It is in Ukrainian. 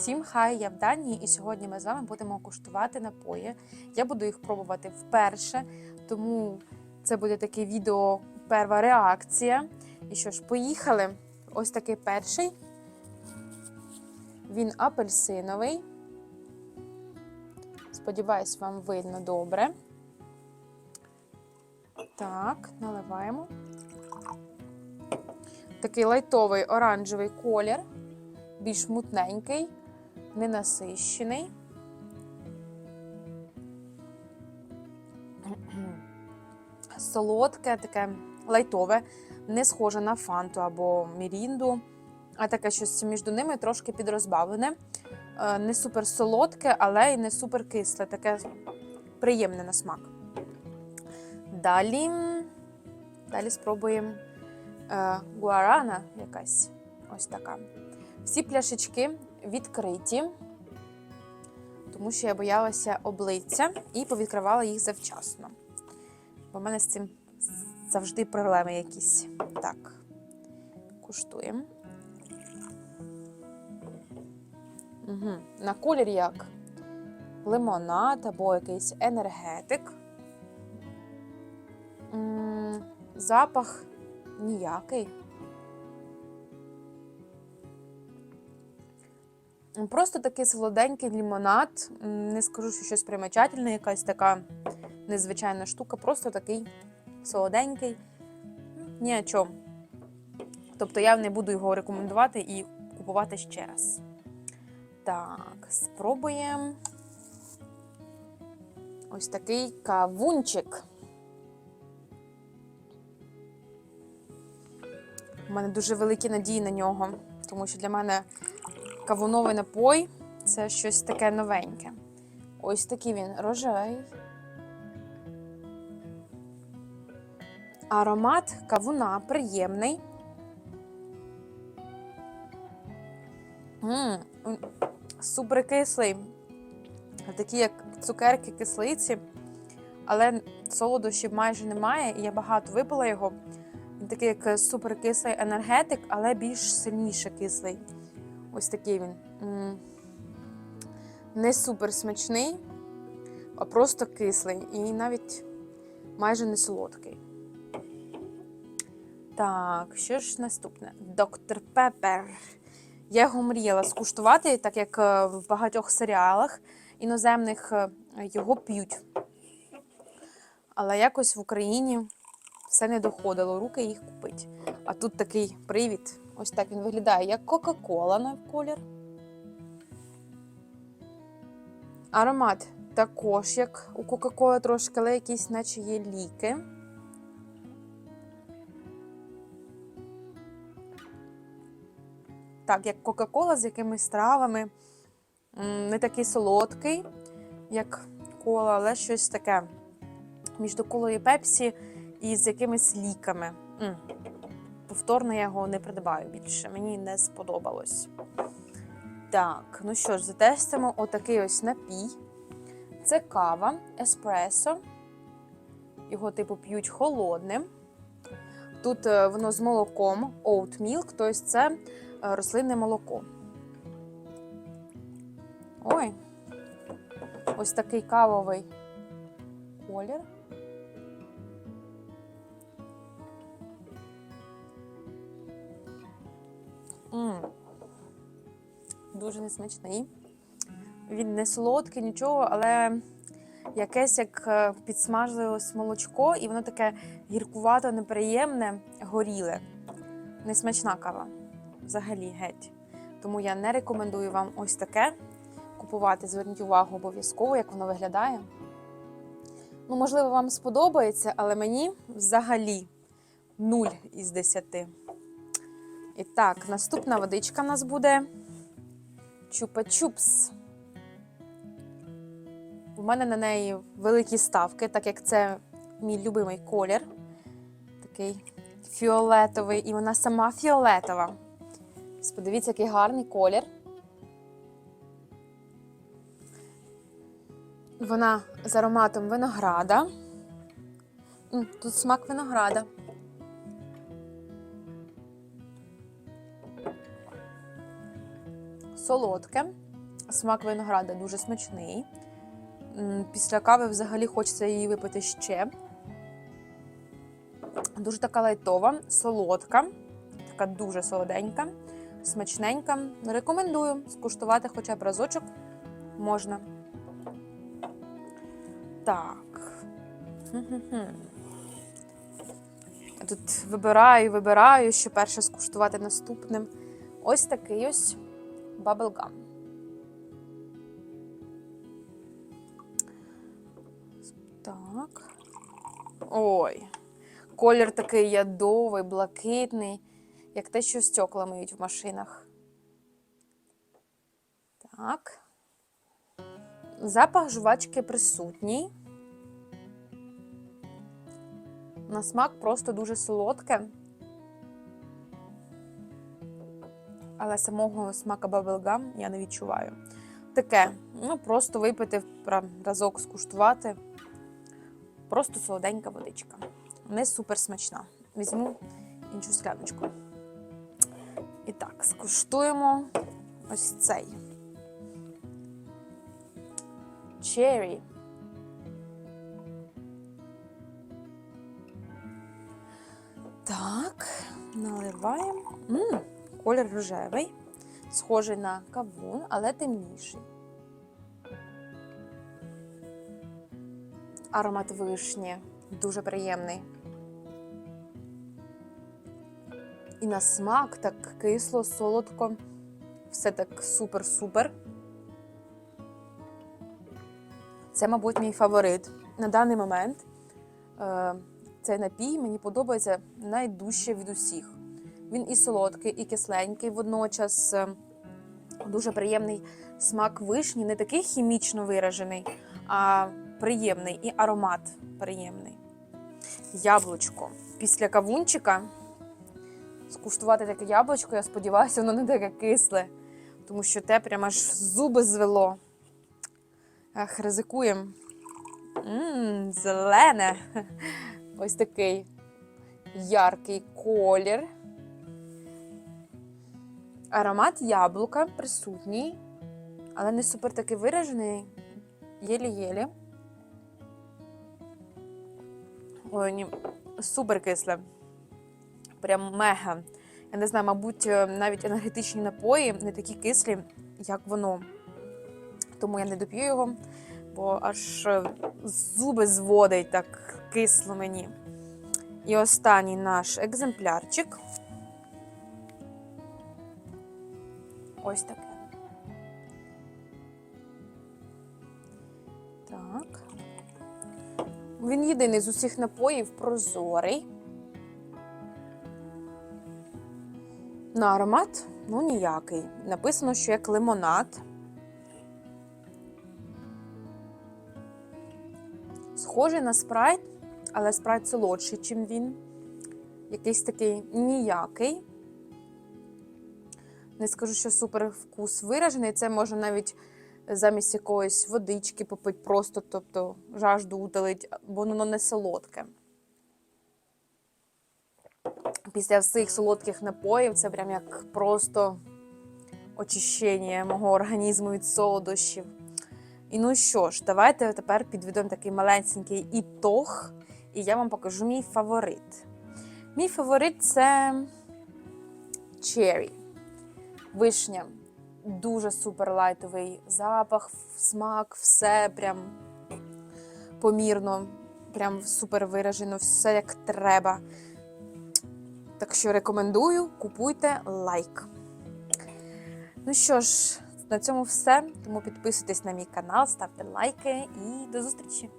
Всім хай, я в Данії, і сьогодні ми з вами будемо куштувати напої. Я буду їх пробувати вперше, тому це буде таке відео перша реакція. І що ж, поїхали. Ось такий перший. Він апельсиновий. Сподіваюсь, вам видно добре. Так, наливаємо. Такий лайтовий оранжевий колір, більш мутненький, ненасищений. Солодке, таке лайтове, не схоже на фанту або мірінду, а таке щось між ними трошки підрозбавлене. Е, Не супер солодке, але й не супер кисле, таке приємне на смак. Далі, далі спробуємо е, гуарана якась. Ось така. Всі пляшечки відкриті, тому що я боялася обличчя і повідкривала їх завчасно. Бо в мене з цим завжди проблеми якісь. Так, куштуємо. Угу. На колір як лимонад або якийсь енергетик. М, Запах ніякий. Просто такий солоденький лимонад. Не скажу, що щось примечательне, якась така незвичайна штука, просто такий солоденький. Ні о чому. Тобто я не буду його рекомендувати і купувати ще раз. Так, спробуємо ось такий кавунчик. У мене дуже великі надії на нього, тому що для мене кавуновий напой це щось таке новеньке. Ось такий він рожевий. Аромат кавуна приємний. М, м, Супер кислий. Такі як цукерки кислиці, але солодощів майже немає, і я багато випила його. Він такий як суперкислий енергетик, але більш сильніше кислий. Ось такий він. Не супер смачний, а просто кислий і навіть майже не солодкий. Так, що ж наступне? Доктор Пепер. Я його мріяла скуштувати, так як е, в багатьох серіалах іноземних е, його п'ють. Але якось в Україні все не доходило, руки їх купити. А тут такий привід. Ось так він виглядає, як Кока-Кола на колір. Аромат також, як у Кока-Коли трошки, але якісь, наче є ліки. Так, як Кока-Кола з якимись травами. Не такий солодкий, як кола, але щось таке між колою і пепсі і з якимись ліками. Повторно я його не придбаю більше. Мені не сподобалось. Так, ну що ж, затестимо отакий ось напій. Це кава, еспресо. Його, типу, п'ють холодним. Тут е, воно з молоком, oat milk, тобто це е, рослинне молоко. Ой, ось такий кавовий колір. Дуже несмачний. Він не солодкий, нічого, але якесь як е, підсмажилось молочко, і воно таке гіркувато, неприємне, горіле. Несмачна кава. Взагалі геть. Тому я не рекомендую вам ось таке купувати. Зверніть увагу обов'язково, як воно виглядає. Ну, можливо, вам сподобається, але мені взагалі 0 із 10. І так, наступна водичка в нас буде чупа-чупс. У мене на неї великі ставки, так як це мій любимий колір. Такий фіолетовий, і вона сама фіолетова. Подивіться, який гарний колір. Вона з ароматом винограда. Тут смак винограда. Солодке. Смак винограда дуже смачний. Після кави взагалі хочеться її випити ще. Дуже така лайтова, солодка, така дуже солоденька, смачненька. Рекомендую скуштувати хоча б разочок можна. Так. Тут вибираю, вибираю, що перше скуштувати наступним. Ось такий ось баблгам. Так. Ой. Колір такий ядовий, блакитний, як те, що стекла миють в машинах. Так. Запах жвачки присутній. На смак просто дуже солодке. Але самого смака баблгам я не відчуваю. Таке, ну просто випити, разок скуштувати. Просто солоденька водичка. Не супер смачна. Візьму іншу скляночку. І так, скуштуємо ось цей. Cherry. Так, наливаємо. Колір рожевий, схожий на кавун, але темніший. Аромат вишні дуже приємний. І на смак так кисло, солодко. Все так супер-супер. Це, мабуть, мій фаворит. На даний момент е, цей напій мені подобається найдужче від усіх. Він і солодкий, і кисленький, водночас дуже приємний смак вишні, не такий хімічно виражений, а приємний і аромат приємний. Яблучко. Після кавунчика скуштувати таке яблучко, я сподіваюся, воно не таке кисле, тому що те прямо аж зуби звело. Ах, ризикуємо. Ммм, зелене. Ось такий яркий колір. Аромат яблука присутній, але не супер такий виражений. Єлі-єлі. Ой, ні, супер кисле. Прям мега. Я не знаю, мабуть, е, навіть енергетичні напої не такі кислі, як воно. Тому я не доп'ю його, бо аж е, зуби зводить так кисло мені. І останній наш екземплярчик. Ось таке. Так. Він єдиний з усіх напоїв прозорий. На аромат, ну ніякий. Написано, що як лимонад. Схожий на спрайт, але спрайт солодший, чим він. Якийсь такий ніякий. Не скажу, що супер вкус виражений. Це можна навіть замість якоїсь водички попити, просто, тобто жажду утолить, бо воно не солодке. Після всіх солодких напоїв це прям як просто очищення мого організму від солодощів. І ну що ж, давайте тепер підведемо такий маленький ітог, і я вам покажу мій фаворит. Мій фаворит це черрі. Вишня. Дуже супер лайтовий запах, смак, все прям помірно, прям супер виражено, все як треба. Так що рекомендую, купуйте лайк. Ну що ж, на цьому все. Тому підписуйтесь на мій канал, ставте лайки і до зустрічі!